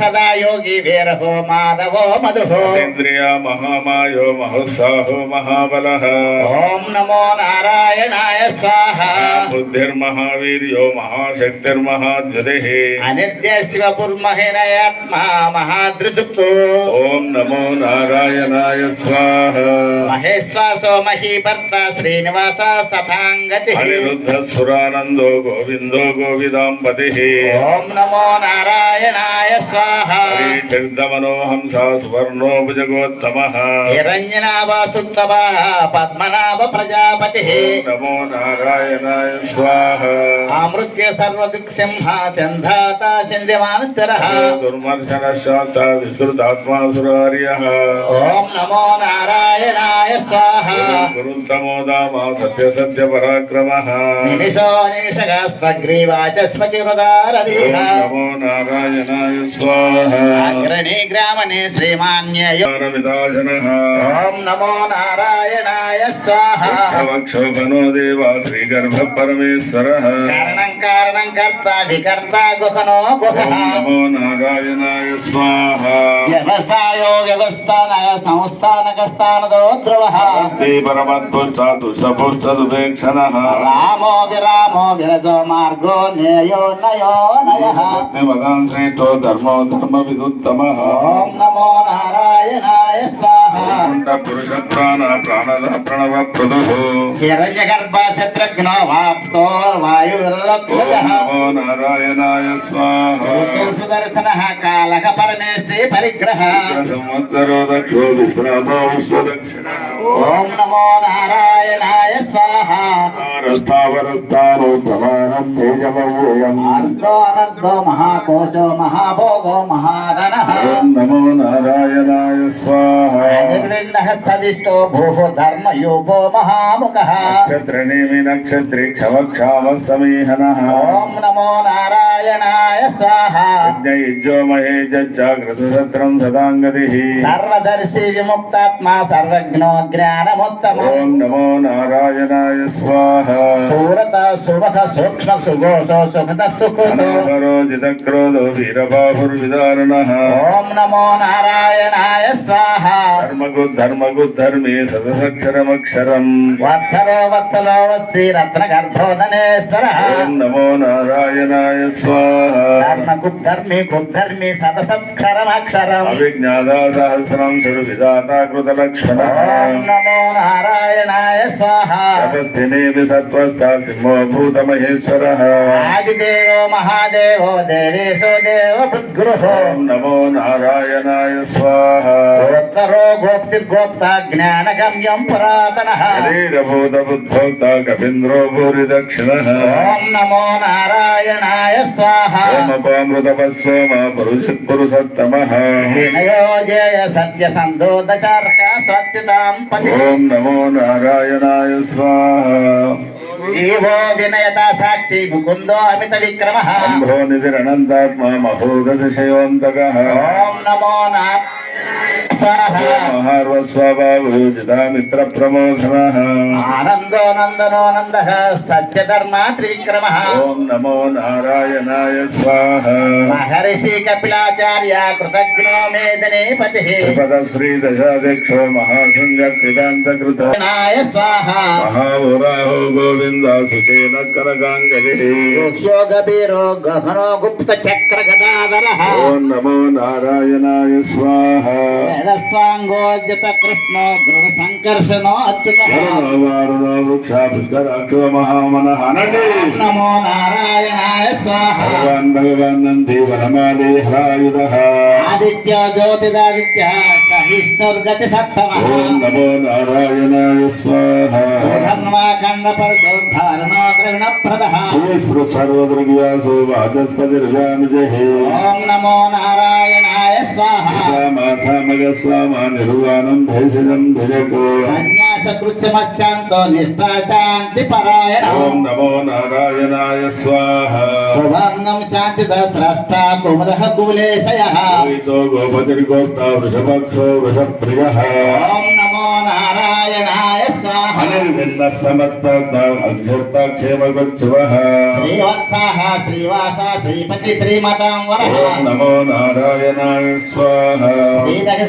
సదా యోగి వీరహో మాధవో మధుహో ఇంద్రియ మహామాయో మహోత్సాహో మహాబలః. ఓం నమో నారాయణాయ స్వాహ. బుద్ధిర్మహావీర్యో మహాశక్తిర్మహాద్యుతిః అనిత్య శివపుర్మహినయాత్మా మహాదృతుక్తో ఓం నమో నారాయణాయ స్వాహ. మహేశ్వాసో మహీభర్త శ్రీనివాస సథాంగతి. అనిరుద్ధ సురానందో గోవిందో గోవిదాంపతి. ఓం నమో నారాయణాయ స్వాహ. చరితమనోహంస సువర్ణో భుజగోత్తమ హిరణ్యనాభసుత్తమ పద్మనాభ ప్రజాపతి. నమో నారాయణాయ స్వాహ. ఆమృత్య సర్వదుఃసింహ సంధాత చింద్యమాన స్థిర. దుర్మర్శన శాంత విస్తృతాత్మాసురార్య ఓం నమో నారాయణాయ స్వాహ గురుత్తమో దామ సత్య సత్య పరాక్రమ నిమిషో నిమిషగ స్వగ్రీవాచ స్వకిరుదారదీహ నమో నారాయణాయ స్వాహ అగ్రణీ గ్రామణి శ్రీమాన్యయ విదాజన ఓం నమో నారాయణాయ స్వాహ వక్షోభనో దేవ శ్రీగర్భ పరమేశ్వర కారణం కారణం కర్త వికర్త గుహనో గుహ నమో నారాయణాయ స్వాహ వ్యవసాయో వ్యవస్థాన సంస్థానక స్థానదో ధ్రువ పరమత్పుష్టాతు సపుష్టదుపేక్షణ రామో విరామో విరజో మార్గో నేయో నయో నయ శ్రేష్టో ధర్మో ధర్మ విదుత్తమ ఓం నమో నారాయణాయ స్వాహ పురుష ప్రాణ ప్రాణద ప్రణవ ప్రదు హిరణ్య గర్భ శత్రుఘ్నో వాప్తో వాయుర్లభ్యుత నమో నారాయణాయ స్వాహ। సుదర్శన కాలక పరమేశ్వరి పరిగ్రహ। సంవత్సరో దక్షో విశ్రామో విశ్వదక్షిణ ఓం నమో నారాయణాయ స్వాహ। స్థావరస్థానో ప్రమాణం తేజమవ్యయం। అర్ధో అనర్ధో మహాకోశో మహాభోగో మహాధన। ఓం నమో నారాయణాయ స్వాహ। నిర్విఘ్నస్తదిష్టో భూః ధర్మయూపో మహాముఖ నక్షత్రనేమి నక్షత్రి క్షమక్షామ సమీహన ఓం నమో నారాయణాయ స్వాహ యజ్ఞయుజ్జో మహేజాగృతసత్రం సదాంగతి సర్వదర్శి విముక్తాత్మా సర్వజ్ఞో జ్ఞానముత్తమ ఓం నమో నారాయణాయ స్వాహ పూరత సూక్ష్మ సుగోషో జితక్రోధో వీరబాహుర్విదారణ ఓం నమో నారాయణాయ స్వాహ ధర్మగు ధర్మగు ధర్మే సదసక్షరమక్షరం. వత్సరో వత్సలో వత్సి రత్నగర్భోదనేశ్వర. ఓం నమో నారాయణాయ స్వాహ. ధర్మ కుద్ధర్మి కుద్ధర్మి సతసత్క్షరమక్షరం అవిజ్ఞాదా సహస్రం సుడు విధాతా కృత లక్ష్మణ ఓం నమో నారాయణాయ స్వాహ. సత్వస్థా సింహో భూత మహేశ్వర ఆదిదేవో మహాదేవో దేవేశో దేవ భృద్గురుహో ఓం నమో నారాయణాయ స్వాహ. శరీరభూత బుద్ధోక్త కపీంద్రో భూరి దక్షిణ. ఓం నమో నారాయణాయ స్వాహ. ఓమపామృతపస్సోమ పురుషత్ పురుషత్తమ వినయోజేయ సత్య సందోదశార్క స్వచ్ఛతాం పతి. ఓం నమో నారాయణాయ స్వాహ. జీవో వినయత సాక్షి ముకుందో అమిత విక్రమ. అంభో నిధిరనంతాత్మ మహోదశయోంతక ఓం నమో నా స్వాహ. మహార్వస్వభావోజితామిత్ర ప్రమోధన ఆనందో నందనో నంద సత్యధర్మ త్రివిక్రమ ఓం నమో నారాయణాయ స్వాహ. మహర్షి కపిలాచార్య కృతజ్ఞో మేదనే పతి త్రిపద శ్రీ దశాధ్యక్షో మహాశృంగ కృతాంతకృత నాయ స్వాహ మహావరాహో గోవింద సుచేన కరగాంగలి యోగబీరో గహనో వేదస్వాంగోద్యత కృష్ణ దృఢ సంకర్షణో అచ్యుత నమో నారాయణాయ స్వాహ భగవాన్ భగవాన్ నంది వనమాలి హరాయుధ ఆదిత్య జ్యోతిరాదిత్య సహిష్ణుర్గతి సప్తమ నమో నారాయణాయ స్వాహ ధర్మాఖండ పరశోద్ధారణో ద్రవిణ ప్రద సర్వద్రవ్యాసో వాచస్పతిర్జానుజహే ఓం నమో నారాయణాయ స్వాహ మాథామగ స్వామ నిర్వాణం భైషజం భుజకో సన్యాస కృత్యమశాంతో నిష్ఠా శాంతి పరాయణ ఓం నమో నారాయణాయ స్వాహ శుభంగం శాంతి స్రష్ట కుముద కులేశయ గోపతిర్గోప్త వృషభక్షో వృషప్రియ ఓం నమో నారాయణాయ నమో నారాయణాయ స్వాహ.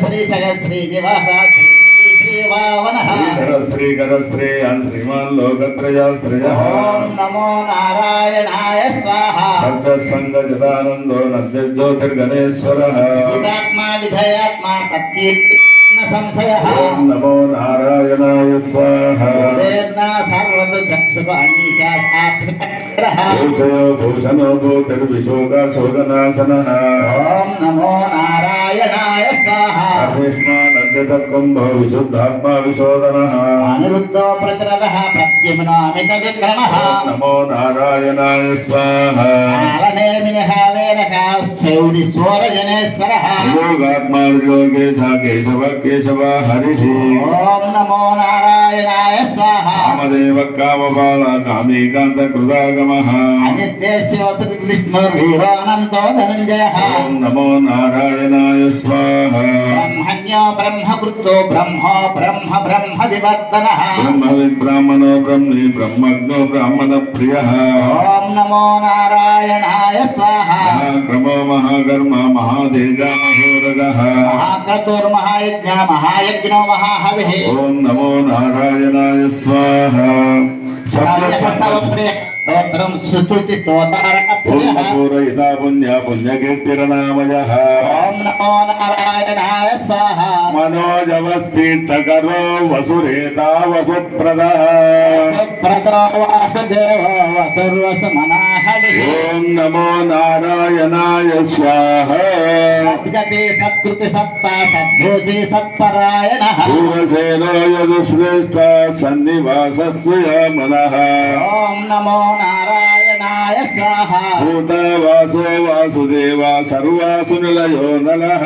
శ్రీ శ్రీ నివాస శ్రీ శ్రీవావనః శ్రీధర శ్రీకర శ్రీ అన్ శ్రీమాన్ లోకత్రయాశ్రయ ఓం నమో నారాయణాయ స్వాహ. సర్వసంగ జదానందో నద్యోతిర్గణేశ్వర విధయాత్మా తత్కీర్తి సంశయః నమో నారాయణాయ భూషణో భూతిర్విశోక శోకనాశన ఓం నమో నారాయణాయ స్వాహ సర్వేష్మానందకుంభో విశుద్ధాత్మా విశోదన అనిరుద్ధో ప్రతిరథः ప్రద్యుమ్నో అమిత విక్రమः నమో నారాయణాయ స్వాహ వేరకः శౌరి సూరజనేశ్వరः యోగాత్మా యోగేశ కేశవ కేశవ హరి ఓం నమో నారాయణాయ స్వాహ. కామదేవ కామబాల కామీకాంత కృదాగమ అనిత్యస్య విష్ణుర్హీరోనంతో ధనంజయः. ఓం నమో నారాయణాయ స్వాహ. బ్రహ్మణ్యో బ్రహ్మకృతో బ్రహ్మో బ్రహ్మ బ్రహ్మ వివర్తనः బ్రహ్మ విబ్రాహ్మణో బ్రహ్మి బ్రహ్మజ్ఞో బ్రాహ్మణ ప్రియ. ఓం నమో నారాయణాయ స్వాహ. మహాక్రమో మహాకర్మ మహాదేజ మహోరగ. మహాక్రతుర్మహాయజ్ఞ మహాయజ్ఞో మహాహవిః. ఓం నమో నారాయణాయ స్వాహ. స్తోత్రం సుతుతి స్తోతారక ప్రియః పూరయితా పుణ్య పుణ్యకీర్తిరనామయ ఓం నమో నారాయణాయ స్వాహ. మనోజవస్థితకరో వసురేతా వసుప్రద వాసుదేవ ఓం నమో నారాయణాయ స్వాహ. సద్గతి సత్కృతి సత్తా సద్భూతి సత్పరాయణః. పూర్వసేనో యదుశ్రేష్ట సన్నివాసస్వయామనః ఓం నమో నారాయణాయ స్వాహ. భూత వాసో వాసుదేవ సర్వాసు నిలయో నలః